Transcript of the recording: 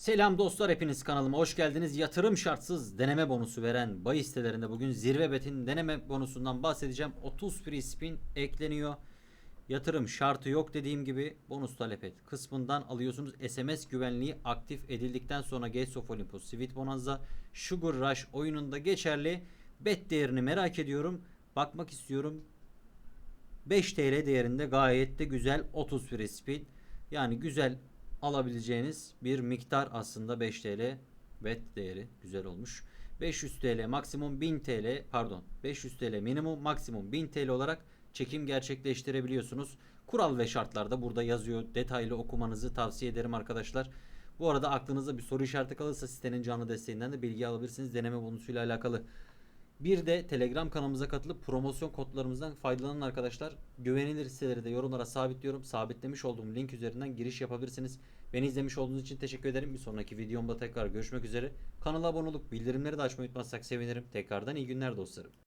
Selam dostlar hepiniz kanalıma hoş geldiniz. Yatırım şartsız deneme bonusu veren bahis sitelerinde bugün Zirve Bet'in deneme bonusundan bahsedeceğim. 30 free spin ekleniyor. Yatırım şartı yok dediğim gibi bonus talep et kısmından alıyorsunuz. SMS güvenliği aktif edildikten sonra Gates of Olympus, Sweet Bonanza, Sugar Rush oyununda geçerli. Bet değerini merak ediyorum. Bakmak istiyorum. 5 TL değerinde gayet de güzel 30 free spin. Yani güzel alabileceğiniz bir miktar aslında 5 TL bet değeri güzel olmuş. 500 TL maksimum 1000 TL pardon 500 TL minimum maksimum 1000 TL olarak çekim gerçekleştirebiliyorsunuz. Kural ve şartlar da burada yazıyor. Detaylı okumanızı tavsiye ederim arkadaşlar. Bu arada aklınızda bir soru işareti kalırsa sitenin canlı desteğinden de bilgi alabilirsiniz. Deneme bonusuyla alakalı. Bir de Telegram kanalımıza katılıp promosyon kodlarımızdan faydalanan arkadaşlar güvenilir siteleri de yorumlara sabitliyorum. Sabitlemiş olduğum link üzerinden giriş yapabilirsiniz. Beni izlemiş olduğunuz için teşekkür ederim. Bir sonraki videomda tekrar görüşmek üzere. Kanala abone olup bildirimleri de açmayı unutmazsak sevinirim. Tekrardan iyi günler dostlarım.